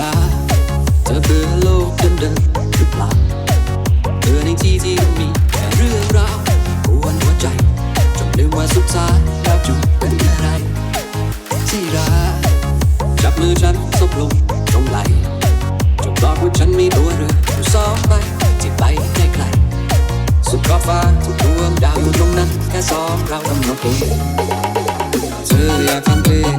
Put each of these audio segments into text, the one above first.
รักเธอคือโลกเดิมๆหรือเปล่าเธอในที่ที่มีแต่เรื่องราวกวนหัวใจจนลืมว่าสุดท้ายแล้วจูบเป็นอะไรที่รักจับมือฉันซบลงตรงไหลจงบอกว่าฉันมีตัวเรืออยู่สองใบที่ไปให้ไกลสุดขอบฟ้าทุกดวงดาวอยู่ตรงนั้นแค่สองเรากำหนดเองเธออยากทำเพลง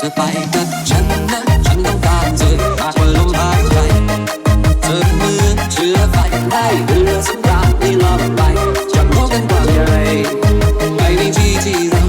เธอไปกับฉันนะ ฉันต้องการเธอมากกว่าลมหายใจเธอเหมือนเชื้อไฟได้เรือสำราญที่ลอมไปจะกโลกันกว่าใหญ่ไปในที่ที่